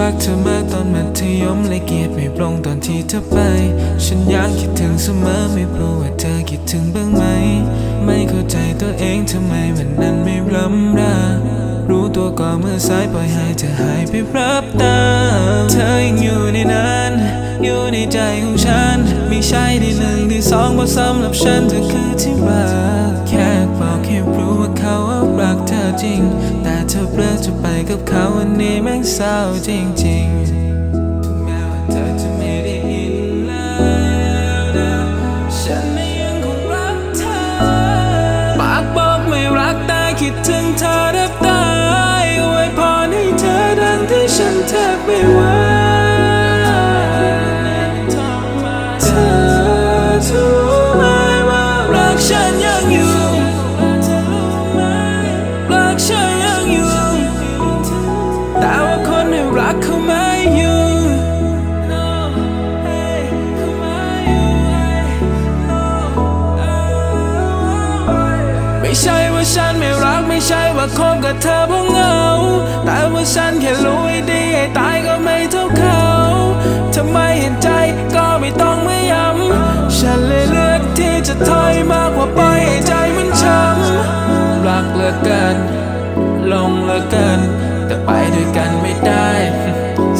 รักเธอมากตอนมัธยมเลยเกลียดไม่ปลงตอนที่เธอไป ฉันยังคิดถึงเสมอไม่รู้ว่าเธอคิดถึงบ้างไหม ไม่เข้าใจตัวเองทำไมวันนั้นไม่รำรารู้ตัวก็เมื่อสายปล่อยให้เธอหายไปรับตา เธอยังอยู่ในนั้น อยู่ในใจของฉัน ไม่ใช่ที่หนึ่งที่สองเพราะสำหรับฉันเธอคือที่รัก แค่บอกให้รู้ว่าเขารักเธอจริง แต่เธอเลือกจะ กับเขาวันนี้แม่งเศร้าจริงๆถึงแม้ว่าเธอจะไม่ได้ยินแล้วนะฉันไม่ยังคงรักเธอปากบอกไม่รักแต่คิดถึงเธอแทบตายอวยพรให้เธอดังที่ฉันแทบไม่ไหว กับเธอเพราะเหงา แต่ว่าฉันแค่รู้ให้ดีให้ตายก็ไม่เท่าเขาทำไมเห็นใจก็ไม่ต้องไม่ย้ำฉันเลยเลือกที่จะถอยมากกว่าปล่อยให้ใจมันช้ำรักเหลือเกิน ลงเหลือเกิน แต่ไปด้วยกันไม่ได้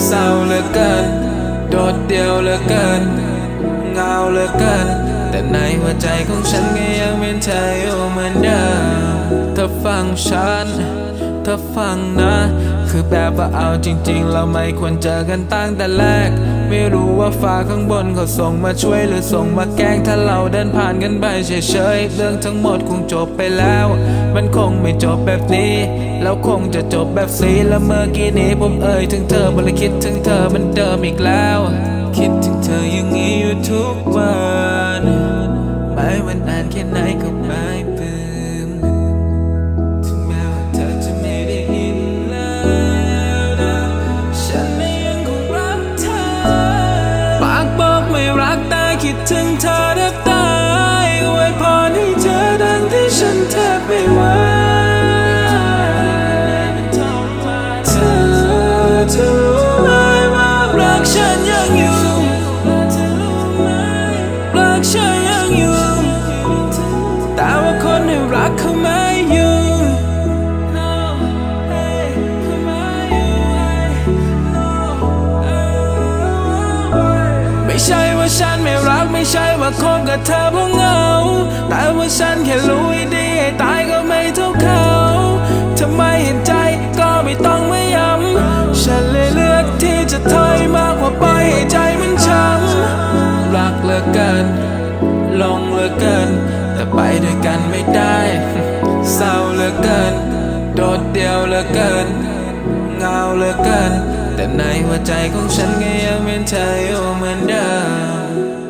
เศร้าเหลือเกิน โดดเดี่ยวเหลือเกินเงาเหลือเกิน แต่ในหัวใจของฉันก็ยังเป็นเธออยู่เหมือนเดิม งฉันเธอฟังนะ คือแบบว่าเอาจริง ๆ เราไม่ควรเจอกันตั้งแต่แรก ไม่รู้ว่าฟ้าข้างบนเขาส่งมาช่วยหรือส่งมาแกล้งถ้าเราเดินผ่านกันไปเฉยๆเรื่องทั้งหมดคงจบไปแล้ว มันคงไม่จบแบบนี้แล้วคงจะจบแบบสีแล้วเมื่อกี้นี้ผมเอ่ยถึงเธอมันเลยคิดถึงเธอมันเดิมอีกแล้ว คิดถึงเธออย่างนี้อยู่ทุกวันไม่ว่านานแค่ไหนก็ไม่ักฉันยังอยู่ แต่ว่าคนให้รักเขาไม่อยู่ ไม่ใช่ว่าฉันไม่รักไม่ใช่ว่าคบกับเธอเพราะเหงา แต่ว่าฉันแค่รู้ให้ดีให้ตายก็ไม่เท่าเขาทำไมเห็นใจก็ไม่ต้องไม่ย้ำฉันเลยเลือกที่จะถอยมากกว่าปล่อยให้ใจ ลือเกิน ลงเหลือเกิน แต่ไปด้วยกันไม่ได้เศร้าเหลือเกิน โดดเดี่ยวเหลือเกินเงาเหลือเกิน แต่ในหัวใจของฉันก็ยังเป็นเธออยู่เหมือนเดิม